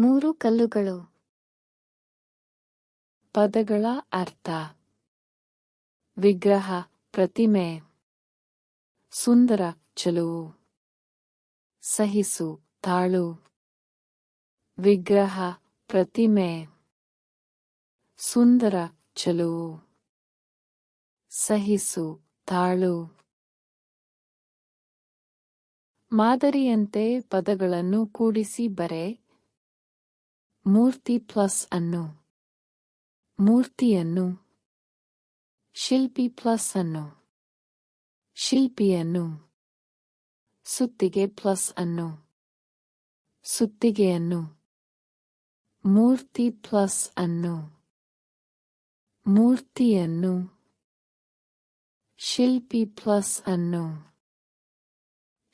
ಮೂರು ಕಲ್ಲುಗಳು. ಪದಗಳ ಅರ್ಥ. ವಿಗ್ರಹ, ಪ್ರತಿಮೆ. ಸುಂದರ ಚಲುವು ಸಹಿಸು, ತಾಳು. ವಿಗ್ರಹ, ಪ್ರತಿಮೆ. ಸುಂದರ ಚಲುವು ಸಹಿಸು, ತಾಳು. ಮಾದರಿಯಂತೆ ಪದಗಳನ್ನು ಕೂಡಿಸಿ ಬರೆ. ಮೂರ್ತಿ ಪ್ಲಸ್ ಅನ್ನು ಮೂರ್ತಿಯನ್ನು ಶಿಲ್ಪಿ ಪ್ಲಸ್ ಅನ್ನು ಶಿಲ್ಪಿಯನ್ನು ಸುತ್ತಿಗೆ ಪ್ಲಸ್ ಅನ್ನು ಸುತ್ತಿಗೆಯನ್ನು ಮೂರ್ತಿ ಪ್ಲಸ್ ಅನ್ನು ಮೂರ್ತಿಯನ್ನು ಶಿಲ್ಪಿ ಪ್ಲಸ್ ಅನ್ನು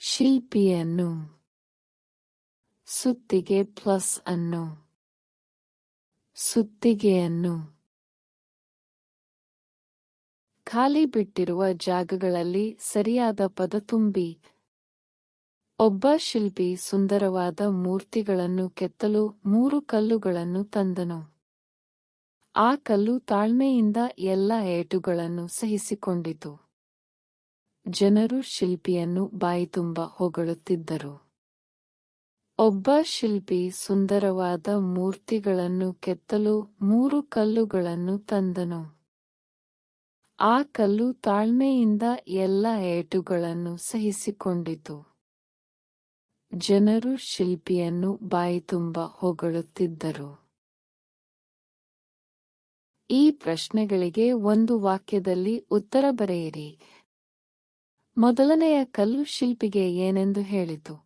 ಶಿಲ್ಪಿಯನ್ನು ಸುತ್ತಿಗೆ ಪ್ಲಸ್ ಅನ್ನು ಸುತ್ತಿಗೆಯನ್ನು. ಖಾಲಿ ಬಿಟ್ಟಿರುವ ಜಾಗಗಳಲ್ಲಿ ಸರಿಯಾದ ಪದ ತುಂಬಿ. ಒಬ್ಬ ಶಿಲ್ಪಿ ಸುಂದರವಾದ ಮೂರ್ತಿಗಳನ್ನು ಕೆತ್ತಲು ಮೂರು ಕಲ್ಲುಗಳನ್ನು ತಂದನು. ಆ ಕಲ್ಲು ತಾಳ್ಮೆಯಿಂದ ಎಲ್ಲ ಏಟುಗಳನ್ನು ಸಹಿಸಿಕೊಂಡಿತು. ಜನರು ಶಿಲ್ಪಿಯನ್ನು ಬಾಯಿತುಂಬ ಹೊಗಳುತ್ತಿದ್ದರು. ಒಬ್ಬ ಶಿಲ್ಪಿ ಸುಂದರವಾದ ಮೂರ್ತಿಗಳನ್ನು ಕೆತ್ತಲು ಮೂರು ಕಲ್ಲುಗಳನ್ನು ತಂದನು. ಆ ಕಲ್ಲು ತಾಳ್ಮೆಯಿಂದ ಎಲ್ಲ ಏಟುಗಳನ್ನು ಸಹಿಸಿಕೊಂಡಿತು. ಜನರು ಶಿಲ್ಪಿಯನ್ನು ಬಾಯಿತುಂಬ ಹೊಗಳುತ್ತಿದ್ದರು. ಈ ಪ್ರಶ್ನೆಗಳಿಗೆ ಒಂದು ವಾಕ್ಯದಲ್ಲಿ ಉತ್ತರ ಬರೆಯಿರಿ. ಮೊದಲನೆಯ ಕಲ್ಲು ಶಿಲ್ಪಿಗೆ ಏನೆಂದು ಹೇಳಿತು.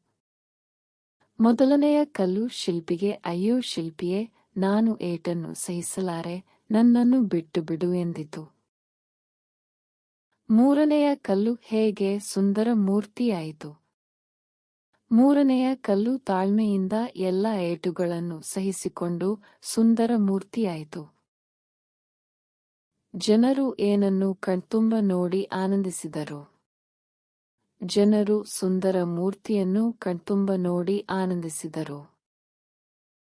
ಮೊದಲನೆಯ ಕಲ್ಲು ಶಿಲ್ಪಿಗೆ, ಅಯ್ಯೋ ಶಿಲ್ಪಿಯೇ, ನಾನು ಏಟನ್ನು ಸಹಿಸಲಾರೆ, ನನ್ನನ್ನು ಬಿಟ್ಟು ಬಿಡು ಎಂದಿತು. ಮೂರನೆಯ ಕಲ್ಲು ಹೇಗೆ ಸುಂದರ ಮೂರ್ತಿಯಾಯಿತು. ಮೂರನೆಯ ಕಲ್ಲು ತಾಳ್ಮೆಯಿಂದ ಎಲ್ಲ ಏಟುಗಳನ್ನು ಸಹಿಸಿಕೊಂಡು ಸುಂದರ ಮೂರ್ತಿಯಾಯಿತು. ಜನರು ಏನನ್ನು ಕಣ್ತುಂಬ ನೋಡಿ ಆನಂದಿಸಿದರು. ಜನರು ಸುಂದರ ಮೂರ್ತಿಯನ್ನು ಕಣ್ತುಂಬ ನೋಡಿ ಆನಂದಿಸಿದರು.